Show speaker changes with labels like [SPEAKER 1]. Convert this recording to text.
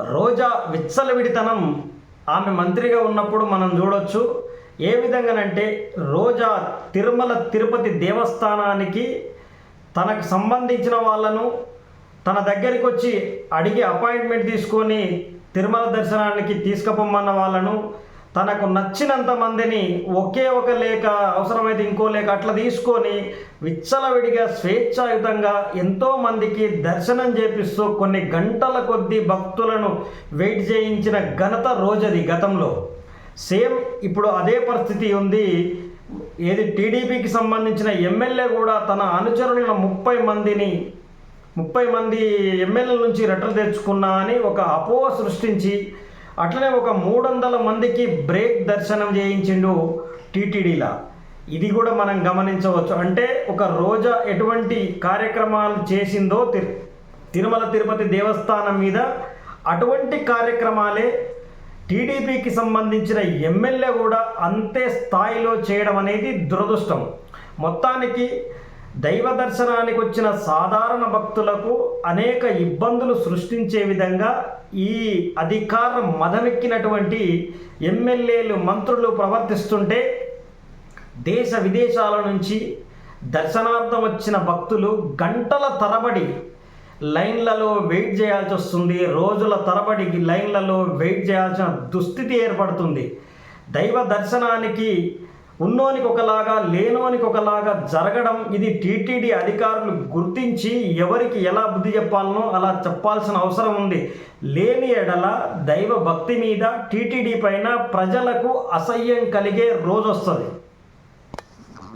[SPEAKER 1] రోజా విచ్చలవిడితనం. ఆమె మంత్రిగా ఉన్నప్పుడు మనం చూడొచ్చు. ఏ విధంగానంటే రోజా తిరుమల తిరుపతి దేవస్థానానికి తనకు సంబంధించిన వాళ్ళను తన దగ్గరికి వచ్చి అడిగి అపాయింట్మెంట్ తీసుకొని తిరుమల దర్శనానికి తీసుకుపోమన్న వాళ్ళను తనకు నచ్చినంత మందిని ఒకే ఒక లేక అవసరమైతే ఇంకో లేక అట్లా తీసుకొని విచ్చలవిడిగా స్వేచ్ఛాయుతంగా ఎంతో మందికి దర్శనం చేపిస్తూ కొన్ని గంటల కొద్దీ భక్తులను వెయిట్ చేయించిన ఘనత రోజది గతంలో. సేమ్ ఇప్పుడు అదే పరిస్థితి ఉంది. ఏది టీడీపీకి సంబంధించిన ఎమ్మెల్యే కూడా తన అనుచరులను ముప్పై మందిని ముప్పై మంది ఎమ్మెల్యేల నుంచి రెట్టలు తెచ్చుకున్నా అని ఒక అపోహ సృష్టించి అట్లనే ఒక మూడు వందల మందికి బ్రేక్ దర్శనం చేయించిండు టీటీడీలా. ఇది కూడా మనం గమనించవచ్చు. అంటే ఒక రోజా ఎటువంటి కార్యక్రమాలు చేసిందో తిరు తిరుమల తిరుపతి దేవస్థానం మీద అటువంటి కార్యక్రమాలే టీడీపీకి సంబంధించిన ఎమ్మెల్యే కూడా అంతే స్థాయిలో చేయడం అనేది దురదృష్టం. మొత్తానికి దైవ దర్శనానికి వచ్చిన సాధారణ భక్తులకు అనేక ఇబ్బందులు సృష్టించే విధంగా ఈ అధికారం మదమెక్కినటువంటి ఎమ్మెల్యేలు మంత్రులు ప్రవర్తిస్తుంటే దేశ విదేశాల నుంచి దర్శనార్థం వచ్చిన భక్తులు గంటల తరబడి లైన్లలో వెయిట్ చేయాల్సి వస్తుంది. రోజుల తరబడి లైన్లలో వెయిట్ చేయాల్సిన దుస్థితి ఏర్పడుతుంది. దైవ దర్శనానికి ఉన్నోనికి ఒకలాగా లేనోనికి ఒకలాగా జరగడం ఇది టీటీడీ అధికారులు గుర్తించి ఎవరికి ఎలా బుద్ధి చెప్పాలనో అలా చెప్పాల్సిన అవసరం ఉంది. లేని ఎడల దైవ భక్తి మీద టీటీడీ పైన ప్రజలకు అసహ్యం కలిగే రోజు వస్తుంది